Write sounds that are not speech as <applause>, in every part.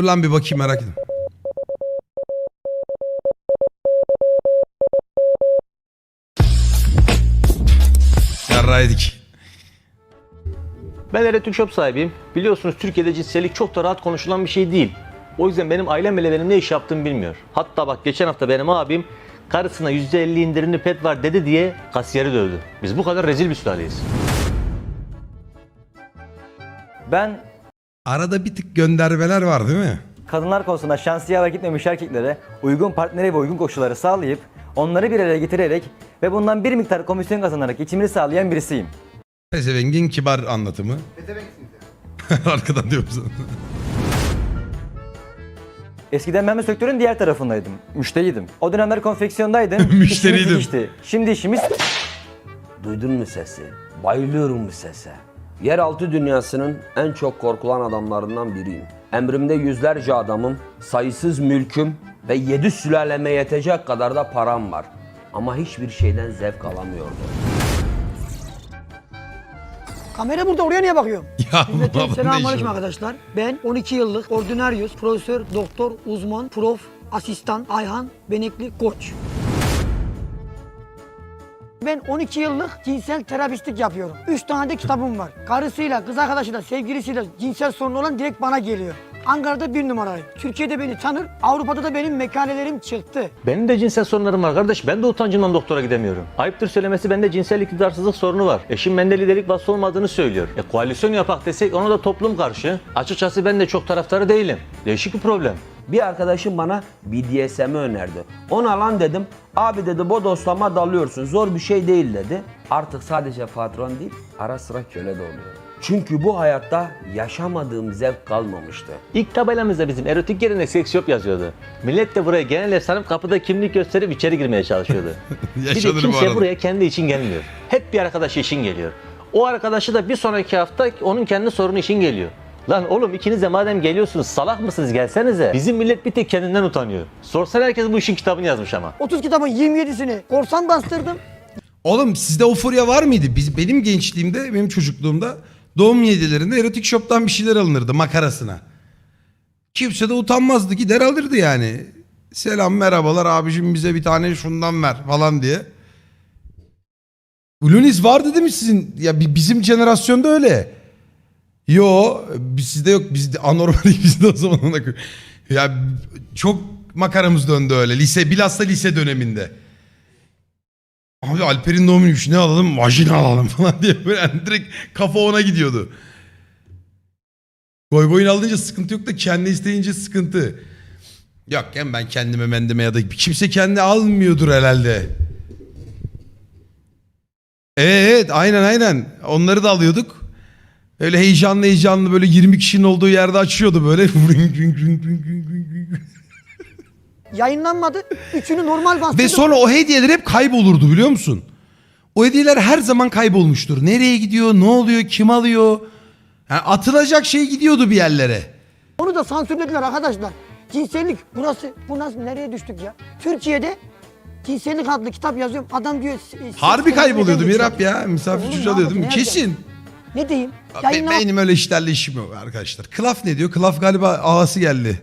Dur lan bir bakayım merak ettim. Yarraydık. Ben Eretük Shop sahibiyim. Biliyorsunuz Türkiye'de cinsellik çok da rahat konuşulan bir şey değil. O yüzden benim ailem bile benim ne iş yaptığımı bilmiyor. Hatta bak geçen hafta benim abim karısına %50 indirimli pet var dedi diye kasiyeri dövdü. Biz bu kadar rezil bir sülaleyiz. Ben Arada bir tık göndermeler var değil mi? kadınlar konusunda şansiye hareket etmemiş erkeklere uygun partneri ve uygun koşulları sağlayıp onları bir araya getirerek ve bundan bir miktar komisyon kazanarak geçimini sağlayan birisiyim. Pezevengin kibar anlatımı. <laughs> Arkadan diyorum sana. Eskiden ben bu sektörün diğer tarafındaydım. Müşteriydim. O dönemler konfeksiyondaydım. <laughs> Müşteriydim. Dikişti. Şimdi işimiz Duydun mu sesi? Bayılıyorum bu sese. Yeraltı dünyasının en çok korkulan adamlarından biriyim. Emrimde yüzlerce adamım, sayısız mülküm ve yedi sülaleme yetecek kadar da param var. Ama hiçbir şeyden zevk alamıyordum. Kamera burada oraya niye bakıyorum? <laughs> Ya ne selamünaleyküm işin var? arkadaşlar. Ben 12 yıllık ordinaryus, profesör, doktor, uzman, prof, asistan, Ayhan, Benekli, koç. Ben 12 yıllık cinsel terapistlik yapıyorum. 3 tane de kitabım var. Karısıyla, kız arkadaşıyla, sevgilisiyle cinsel sorunu olan direkt bana geliyor. Ankara'da bir numarayım. Türkiye'de beni tanır, Avrupa'da da benim mekanelerim çıktı. Benim de cinsel sorunlarım var kardeş. Ben de utancımdan doktora gidemiyorum. Ayıptır söylemesi bende cinsel iktidarsızlık sorunu var. Eşim bende liderlik vasfı olmadığını söylüyor. E koalisyon yapak desek ona da toplum karşı. Açıkçası ben de çok taraftarı değilim. Değişik bir problem. Bir arkadaşım bana BDSM'i önerdi. Ona lan dedim. Abi dedi bodoslama dalıyorsun. Zor bir şey değil dedi. Artık sadece patron değil, ara sıra köle de oluyor. Çünkü bu hayatta yaşamadığım zevk kalmamıştı. İlk tabelamızda bizim erotik yerine seks shop yazıyordu. Millet de buraya genel ev sanıp kapıda kimlik gösterip içeri girmeye çalışıyordu. <laughs> bir de Yaşanır bu kimse arada. buraya kendi için gelmiyor. Hep bir arkadaşı için geliyor. O arkadaşı da bir sonraki hafta onun kendi sorunu için geliyor. Lan oğlum ikiniz de madem geliyorsunuz salak mısınız gelsenize. Bizim millet bir tek kendinden utanıyor. Sorsan herkes bu işin kitabını yazmış ama. 30 kitabın 27'sini korsan bastırdım. Oğlum sizde o furya var mıydı? Biz, benim gençliğimde, benim çocukluğumda doğum yedilerinde erotik shop'tan bir şeyler alınırdı makarasına. Kimse de utanmazdı gider alırdı yani. Selam merhabalar abicim bize bir tane şundan ver falan diye. Ulunis vardı değil mi sizin? Ya bi- bizim jenerasyonda öyle. Yo sizde yok bizde anormal <laughs> bizde o zaman ona Ya çok makaramız döndü öyle. Lise bilhassa lise döneminde. Abi Alper'in doğum günüymüş ne alalım? Vajina alalım falan diye böyle yani direkt kafa ona gidiyordu. Boy boyun alınca sıkıntı yok da kendi isteyince sıkıntı. Yok yani ben kendime mendeme ya da kimse kendi almıyordur herhalde. Evet aynen aynen onları da alıyorduk. Öyle heyecanlı heyecanlı böyle 20 kişinin olduğu yerde açıyordu böyle. <laughs> Yayınlanmadı. Üçünü normal bastırdım. Ve sonra o hediyeler hep kaybolurdu biliyor musun? O hediyeler her zaman kaybolmuştur. Nereye gidiyor, ne oluyor, kim alıyor? Yani atılacak şey gidiyordu bir yerlere. Onu da sansürlediler arkadaşlar. Cinsellik burası, bu nasıl nereye düştük ya? Türkiye'de cinsellik adlı kitap yazıyorum. Adam diyor... Harbi kayboluyordu Mirap ya. Misafir çocuğu ne Kesin. Ne diyeyim? Be- Yayınla... benim öyle işlerle işim yok arkadaşlar. Klaf ne diyor? Klaf galiba ağası geldi.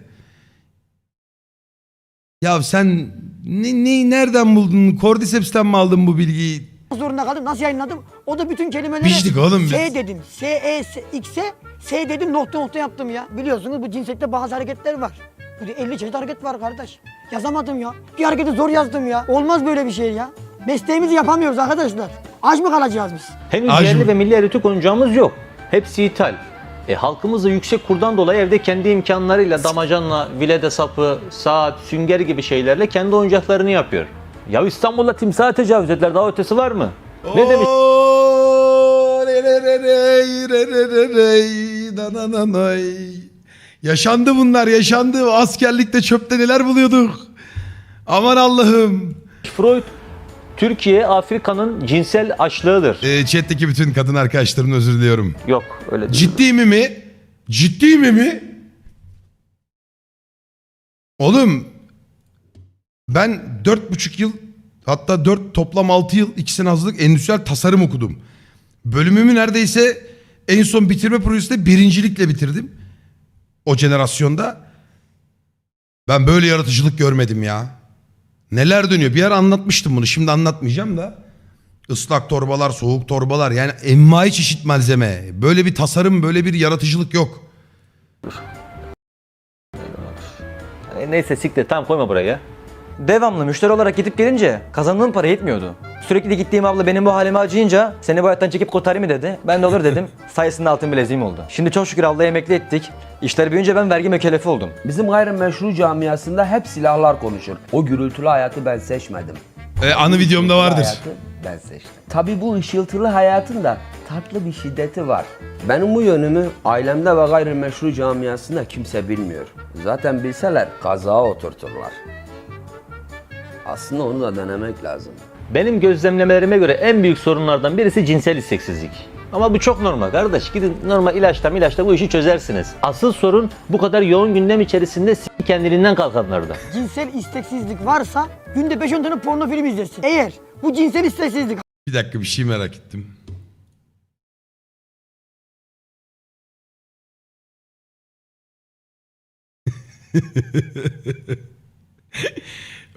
Ya sen ne, ne nereden buldun? Cordyceps'ten mi aldın bu bilgiyi? zorunda kaldım. Nasıl yayınladım? O da bütün kelimeleri... Bicdik oğlum biz. S dedim. S, E, S, X'e S dedim nokta nokta yaptım ya. Biliyorsunuz bu cinsellikte bazı hareketler var. Burada 50 çeşit hareket var kardeş. Yazamadım ya. Bir hareketi zor yazdım ya. Olmaz böyle bir şey ya. Mesleğimizi yapamıyoruz arkadaşlar. Aç mı kalacağız biz? Henüz yerli ve milli erotik oyuncağımız yok. Hepsi ithal. E, halkımız da yüksek kurdan dolayı evde kendi imkanlarıyla damacanla, vilede sapı, saat, sünger gibi şeylerle kendi oyuncaklarını yapıyor. Ya İstanbul'da timsaha tecavüz ettiler daha ötesi var mı? Ne demiş? Yaşandı bunlar yaşandı. Askerlikte çöpte neler buluyorduk. Aman Allah'ım. Freud, Türkiye Afrika'nın cinsel açlığıdır. Ee, chat'teki bütün kadın arkadaşlarımın özür diliyorum. Yok öyle değil. Ciddi mi mi? Ciddi mi mi? Oğlum ben dört buçuk yıl hatta dört toplam altı yıl iki sene hazırlık endüstriyel tasarım okudum. Bölümümü neredeyse en son bitirme projesinde birincilikle bitirdim. O jenerasyonda. Ben böyle yaratıcılık görmedim ya. Neler dönüyor? Bir ara anlatmıştım bunu. Şimdi anlatmayacağım da. Islak torbalar, soğuk torbalar. Yani envai çeşit malzeme. Böyle bir tasarım, böyle bir yaratıcılık yok. E, neyse siktir tam koyma buraya. Devamlı müşteri olarak gidip gelince kazandığım para yetmiyordu. Sürekli gittiğim abla benim bu halime acıyınca seni bu hayattan çekip kurtarayım mı dedi. Ben de olur dedim. <laughs> Sayesinde altın bileziğim oldu. Şimdi çok şükür ablayı emekli ettik. İşler büyüyünce ben vergi mükellefi oldum. Bizim gayrimeşru camiasında hep silahlar konuşur. O gürültülü hayatı ben seçmedim. E, anı videomda vardır. Hayatı ben seçtim. Tabi bu ışıltılı hayatın da tatlı bir şiddeti var. Benim bu yönümü ailemde ve gayrimeşru camiasında kimse bilmiyor. Zaten bilseler kazağa oturturlar. Aslında onu da denemek lazım. Benim gözlemlemelerime göre en büyük sorunlardan birisi cinsel isteksizlik. Ama bu çok normal kardeş. Gidin normal ilaçla ilaçla bu işi çözersiniz. Asıl sorun bu kadar yoğun gündem içerisinde s- kendiliğinden kalkanlarda. Cinsel isteksizlik varsa günde 5-10 tane porno film izlesin. Eğer bu cinsel isteksizlik Bir dakika bir şey merak ettim. <laughs>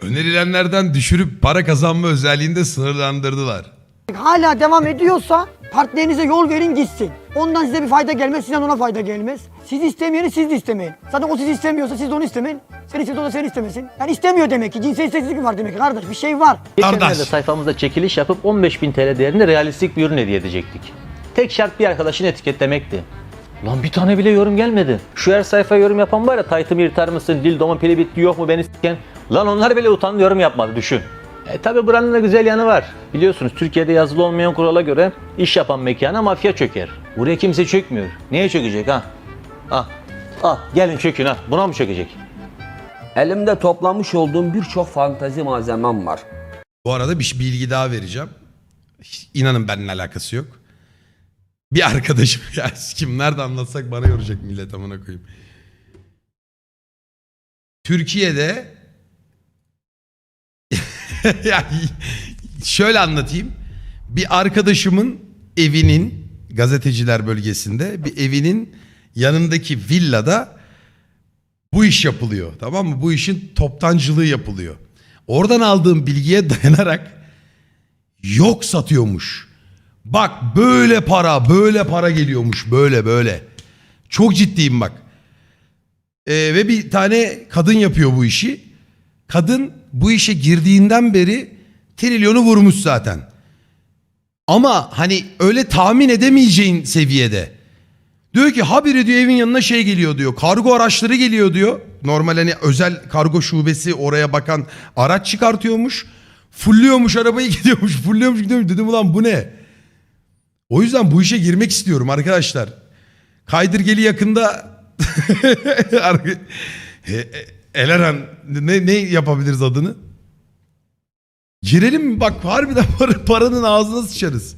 Önerilenlerden düşürüp para kazanma özelliğinde sınırlandırdılar. hala devam ediyorsa partnerinize yol verin gitsin. Ondan size bir fayda gelmez, sizden ona fayda gelmez. Siz istemeyeni siz de istemeyin. Zaten o sizi istemiyorsa siz de onu istemeyin. Sen istiyorsa o da seni istemesin. Yani istemiyor demek ki. Cinsel isteksizlik var demek ki kardeş. Bir şey var. Geçenlerde Kardeş. sayfamızda çekiliş yapıp 15.000 TL değerinde realistik bir ürün hediye edecektik. Tek şart bir arkadaşını etiketlemekti. Lan bir tane bile yorum gelmedi. Şu her sayfaya yorum yapan var ya taytımı yırtar mısın, dildomun pili bitti yok mu beni siken. Lan onlar bile utandı yorum yapmadı düşün. E tabi buranın da güzel yanı var. Biliyorsunuz Türkiye'de yazılı olmayan kurala göre iş yapan mekana mafya çöker. Buraya kimse çökmüyor. Neye çökecek ha? Ah, ah gelin çökün ha. Buna mı çökecek? Elimde toplamış olduğum birçok fantazi malzemem var. Bu arada bir bilgi daha vereceğim. İnanın benimle alakası yok. Bir arkadaşım <laughs> ya kim nerede anlatsak bana yoracak millet amına koyayım. Türkiye'de <laughs> ya şöyle anlatayım. Bir arkadaşımın evinin gazeteciler bölgesinde bir evinin yanındaki villada bu iş yapılıyor. Tamam mı? Bu işin toptancılığı yapılıyor. Oradan aldığım bilgiye dayanarak yok satıyormuş. Bak böyle para, böyle para geliyormuş. Böyle böyle. Çok ciddiyim bak. Ee, ve bir tane kadın yapıyor bu işi. Kadın bu işe girdiğinden beri trilyonu vurmuş zaten. Ama hani öyle tahmin edemeyeceğin seviyede. Diyor ki habire diyor evin yanına şey geliyor diyor. Kargo araçları geliyor diyor. Normal hani özel kargo şubesi oraya bakan araç çıkartıyormuş. Fulluyormuş arabayı <laughs> gidiyormuş. Fulluyormuş gidiyormuş. Dedim ulan bu ne? O yüzden bu işe girmek istiyorum arkadaşlar. Kaydırgeli yakında <laughs> <laughs> E- e- Eleran ne, ne yapabiliriz adını? Girelim mi? Bak harbiden <laughs> para, paranın ağzına sıçarız.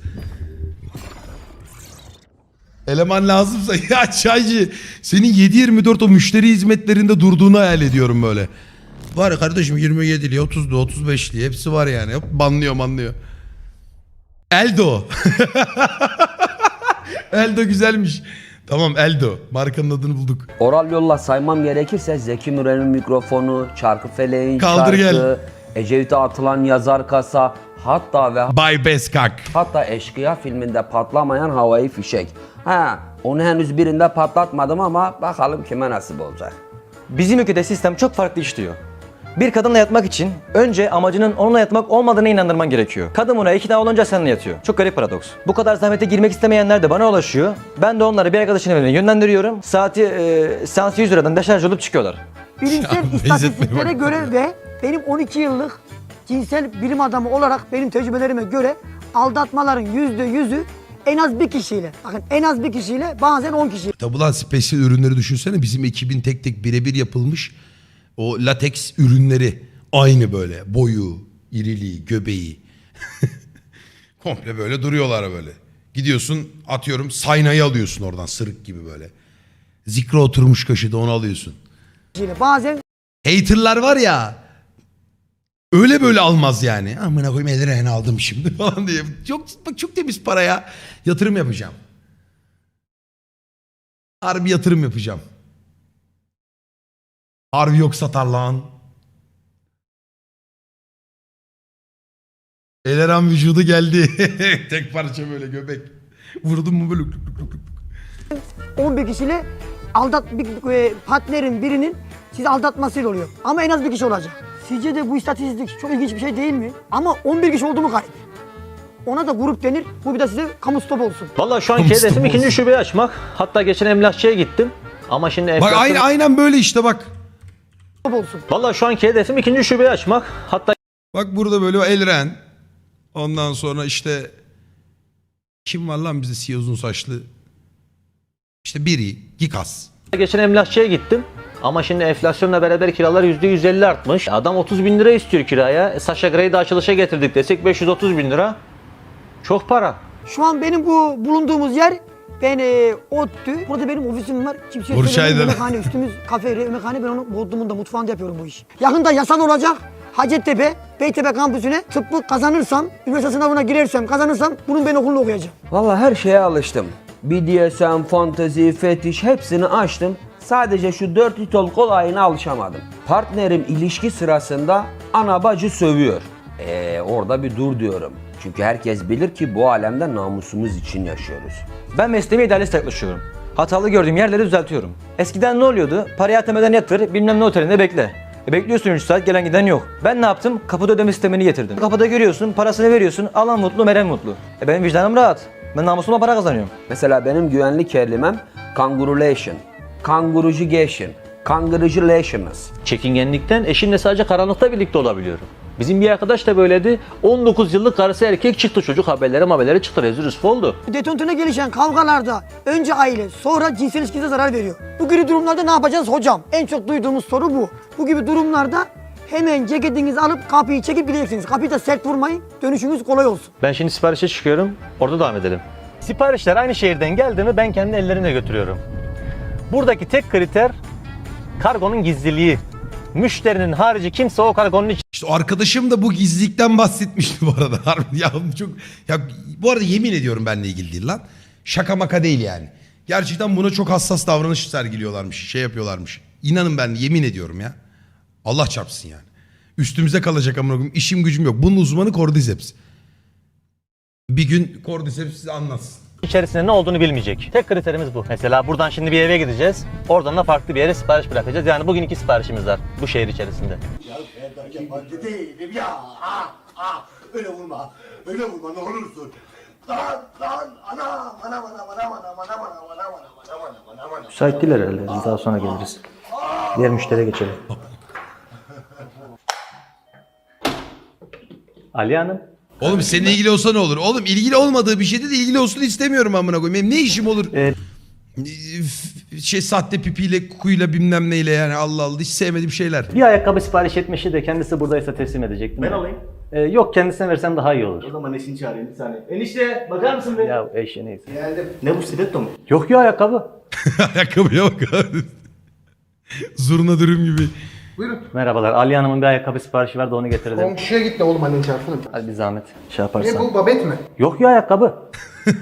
Eleman lazımsa <laughs> ya çaycı senin 7-24 o müşteri hizmetlerinde durduğunu hayal ediyorum böyle. Var kardeşim 27'li 30'lu 35'li hepsi var yani. Hop banlıyor banlıyor. Eldo. <laughs> Eldo güzelmiş. Tamam Eldo. Markanın adını bulduk. Oral yolla saymam gerekirse Zeki Müren'in mikrofonu, Çarkıfeleğin Kaldır şarkı, gel. Ecevit'e atılan yazar kasa, hatta ve Bay Beskak. hatta Eşkıya filminde patlamayan havai fişek. Ha, onu henüz birinde patlatmadım ama bakalım kime nasip olacak. Bizim ülkede sistem çok farklı işliyor. Bir kadınla yatmak için önce amacının onunla yatmak olmadığına inandırman gerekiyor. Kadın buna ikna olunca seninle yatıyor. Çok garip paradoks. Bu kadar zahmete girmek istemeyenler de bana ulaşıyor. Ben de onları bir arkadaşın evine yönlendiriyorum. Saati e, seansı 100 liradan deşarj olup çıkıyorlar. Bilimsel istatistiklere göre ve benim 12 yıllık cinsel bilim adamı olarak benim tecrübelerime göre aldatmaların %100'ü en az bir kişiyle, bakın en az bir kişiyle bazen 10 kişiyle Tabi lan spesiyel ürünleri düşünsene bizim ekibin tek tek birebir yapılmış o lateks ürünleri aynı böyle boyu, iriliği, göbeği. <laughs> Komple böyle duruyorlar böyle. Gidiyorsun atıyorum saynayı alıyorsun oradan sırık gibi böyle. Zikre oturmuş kaşıda onu alıyorsun. bazen Haterlar var ya öyle böyle almaz yani. Amına koyayım eldiren aldım şimdi <laughs> falan diye. Çok, bak çok temiz para ya. Yatırım yapacağım. Harbi yatırım yapacağım. Harbi yok satar lan. Eleran vücudu geldi. <laughs> Tek parça böyle göbek. Vurdum mu böyle lük lük lük lük. 11 kişiyle aldat bir e, partnerin birinin sizi aldatmasıyla oluyor. Ama en az bir kişi olacak. Sizce de bu istatistik çok ilginç bir şey değil mi? Ama 11 kişi oldu mu kayıp. Ona da grup denir. Bu bir de size kamu stop olsun. Vallahi şu anki Mustafa hedefim olsun. ikinci şubeyi açmak. Hatta geçen emlakçıya gittim. Ama şimdi Bak enflasyon... aynen, aynen böyle işte bak. Olsun. Vallahi şu anki hedefim ikinci şubeyi açmak. Hatta Bak burada böyle Elren. Ondan sonra işte kim var lan bizde siyah uzun saçlı? İşte biri. Gikas. geçen emlakçıya gittim. Ama şimdi enflasyonla beraber kiralar %150 artmış. Adam 30 bin lira istiyor kiraya. E, Sasha Grey'i de açılışa getirdik desek 530 bin lira. Çok para. Şu an benim bu bulunduğumuz yer ben e, ODTÜ. Burada benim ofisim var. Kimseye Burçay'da. söylemem. Yemekhane üstümüz kafe, yemekhane. Ben onu bodrumunda, mutfağında yapıyorum bu işi. Yakında yasal olacak. Hacettepe, Beytepe kampüsüne tıbbı kazanırsam, üniversite sınavına girersem, kazanırsam bunun ben okulunu okuyacağım. Vallahi her şeye alıştım. BDSM, fantezi, fetiş hepsini açtım. Sadece şu dört litol kolayına alışamadım. Partnerim ilişki sırasında ana bacı sövüyor. Eee orada bir dur diyorum. Çünkü herkes bilir ki bu alemde namusumuz için yaşıyoruz. Ben mesleğime idealist yaklaşıyorum. Hatalı gördüğüm yerleri düzeltiyorum. Eskiden ne oluyordu? Parayı ATM'den yatır, bilmem ne otelinde bekle. E bekliyorsun 3 saat gelen giden yok. Ben ne yaptım? Kapıda ödeme sistemini getirdim. Kapıda görüyorsun, parasını veriyorsun, alan mutlu, veren mutlu. E benim vicdanım rahat. Ben namusuma para kazanıyorum. Mesela benim güvenlik kelimem kangurulation, kangurucugation, kangurugulationız. Çekingenlikten eşimle sadece karanlıkta birlikte olabiliyorum. Bizim bir arkadaş da böyleydi. 19 yıllık karısı erkek çıktı çocuk haberleri haberleri çıktı rezil rüsva oldu. Detontuna gelişen kavgalarda önce aile, sonra cinsel ilişkinize zarar veriyor. Bu gibi durumlarda ne yapacağız hocam? En çok duyduğumuz soru bu. Bu gibi durumlarda hemen ceketinizi alıp kapıyı çekip gideceksiniz. Kapıyı da sert vurmayın, dönüşünüz kolay olsun. Ben şimdi siparişe çıkıyorum. Orada devam edelim. Siparişler aynı şehirden geldi mi ben kendi ellerimle götürüyorum. Buradaki tek kriter kargonun gizliliği. Müşterinin harici kimse o kargonun İşte arkadaşım da bu gizlilikten bahsetmişti bu arada. <laughs> Ya çok ya bu arada yemin ediyorum benimle ilgili değil lan. Şaka maka değil yani. Gerçekten buna çok hassas davranış sergiliyorlarmış, şey yapıyorlarmış. İnanın ben yemin ediyorum ya. Allah çarpsın yani. Üstümüze kalacak amına koyayım. İşim gücüm yok. Bunun uzmanı Cordyceps. Bir gün Cordyceps size anlatsın. İçerisinde ne olduğunu bilmeyecek. Tek kriterimiz bu. Mesela buradan şimdi bir eve gideceğiz. Oradan da farklı bir yere sipariş bırakacağız. Yani bugün iki siparişimiz var bu şehir içerisinde. Yabancı değilim ya. Ah, ah. Öyle vurma. Öyle vurma ne olursun. Lan lan anam anam anam anam anam anam anam anam anam anam anam anam anam. Müsait değil herhalde. Biz daha sonra geliriz. Diğer müşteriye geçelim. Ali Hanım. Oğlum seninle ilgili olsa ne olur? Oğlum ilgili olmadığı bir şeyde de ilgili olsun istemiyorum amına koyayım. Benim ne işim olur? Ee, F- şey sahte pipiyle, kukuyla bilmem neyle yani Allah Allah hiç sevmediğim şeyler. Bir ayakkabı sipariş etmişti de kendisi buradaysa teslim edecektim. Ben alayım. yok kendisine versen daha iyi olur. O zaman eşini çağırayım bir saniye. Enişte bakar mısın be? Ya eşi neyse. Geldim. Ne bu stiletto mu? Yok ya ayakkabı. <laughs> Ayakkabıya bak abi. <laughs> Zurna dürüm gibi. Merhabalar. Ali Hanım'ın bir ayakkabı siparişi vardı onu getirelim. Komşuya git de oğlum annen çarpsana. Hadi bir zahmet. Şey Ne yaparsan. bu babet mi? Yok ya ayakkabı. <laughs>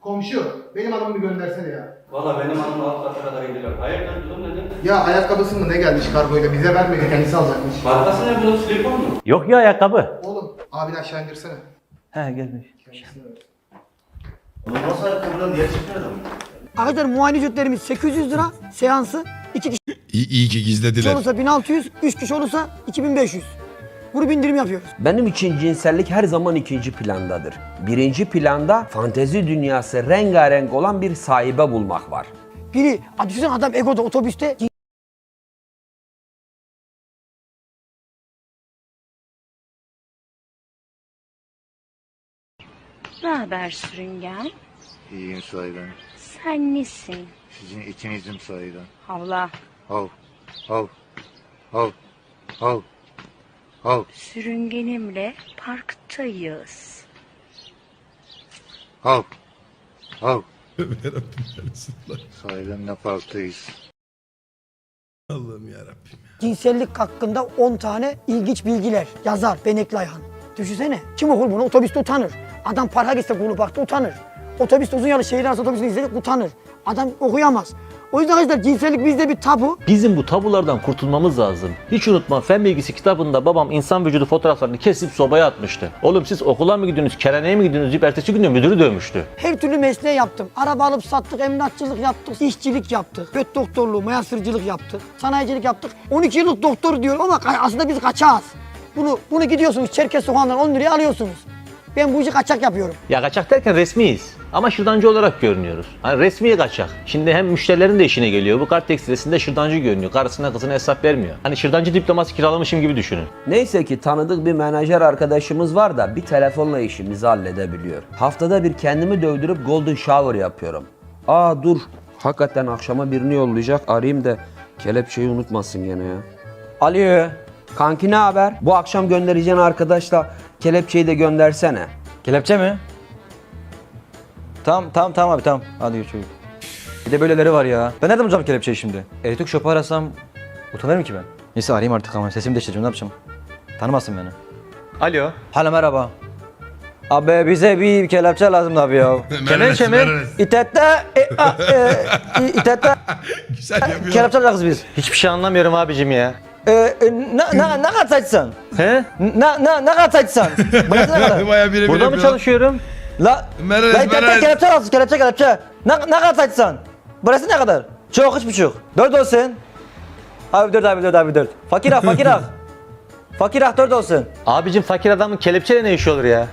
Komşu benim adamı bir göndersene ya. Valla benim hanım alt kata kadar gidiyor. Hayırdır durum nedir? Ya ayakkabısı mı ne gelmiş kargoyla bize vermedi kendisi alacakmış. Markası ne bu? Silikon mu? Yok ya ayakkabı. Oğlum abini aşağı indirsene. He gelmiş. Nasıl ayakkabıdan diğer çıkmıyor mu? Arkadaşlar muayene ücretlerimiz 800 lira seansı. 2 kişi İyi, iyi ki gizlediler. olursa 1600, 3 kişi olursa 2500. Grup indirim yapıyoruz. Benim için cinsellik her zaman ikinci plandadır. Birinci planda fantezi dünyası rengarenk olan bir sahibe bulmak var. Biri, a, düşünsene adam Ego'da otobüste Ne haber sürüngen? İyiyim sahiden. Sen nesin? Sizin ikinizim sahiden. Havla. Hav, hav, hav, hav, hav, Sürüngenimle parktayız. hav, hav. Sahiden ne parktayız. Allah'ım yarabbim. cinsellik hakkında 10 tane ilginç bilgiler yazar Benekli Ayhan. Düşünsene kim okur bunu otobüste utanır. Adam parka gitse kulu parkta utanır. Otobüste uzun yolu şehir arası otobüsünü izledik utanır. Adam okuyamaz. O yüzden arkadaşlar cinsellik bizde bir tabu. Bizim bu tabulardan kurtulmamız lazım. Hiç unutma fen bilgisi kitabında babam insan vücudu fotoğraflarını kesip sobaya atmıştı. Oğlum siz okula mı gidiyorsunuz, keraneye mi gidiyorsunuz deyip ertesi gün de müdürü dövmüştü. Her türlü mesleği yaptım. Araba alıp sattık, emlakçılık yaptık, işçilik yaptık, göt doktorluğu, mayasırcılık yaptık, sanayicilik yaptık. 12 yıllık doktor diyor ama aslında biz kaçağız. Bunu bunu gidiyorsunuz Çerkez sokağından 10 liraya alıyorsunuz. Ben bu işi kaçak yapıyorum. Ya kaçak derken resmiyiz. Ama şırdancı olarak görünüyoruz. Hani resmi kaçak. Şimdi hem müşterilerin de işine geliyor. Bu kart tekstilesinde şırdancı görünüyor. Karısına kızına hesap vermiyor. Hani şırdancı diploması kiralamışım gibi düşünün. Neyse ki tanıdık bir menajer arkadaşımız var da bir telefonla işimizi halledebiliyor. Haftada bir kendimi dövdürüp golden shower yapıyorum. Aa dur. Hakikaten akşama birini yollayacak. Arayayım da kelepçeyi unutmasın gene ya. Alo. Kanki ne haber? Bu akşam göndereceğin arkadaşla kelepçeyi de göndersene. Kelepçe mi? Tamam tamam tamam abi tamam. Hadi görüşürüz. Bir de böyleleri var ya. Ben nereden bulacağım kelepçeyi şimdi? Elektrik şopu arasam utanırım ki ben. Neyse arayayım artık ama sesimi değiştireceğim ne yapacağım? Tanımazsın beni. Alo. Hala merhaba. Abi bize bir kelepçe lazım abi ya. <laughs> Kelepçe mi? İtette, e, a, e, i- itette <laughs> Güzel yapıyor. kelepçe alacağız biz. Hiçbir şey anlamıyorum abicim ya. E, e, ne, ne, ne kadar saçsan? He? Ne, ne, ne kadar saçsan? <laughs> Burası ne kadar? Bayağı birebir Burada mı yapıyor. çalışıyorum? La, Meres, la internette Meres. kelepçe lazım, kelepçe kelepçe. Ne, ne kadar saçsan? Burası ne kadar? Çok, üç buçuk. Dört olsun. Abi dört abi dört abi dört. Fakir ah, fakir ah. <laughs> Fakir ah dört olsun. Abicim fakir adamın kelepçeyle ne işi olur ya?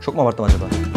Çok mu abarttım acaba?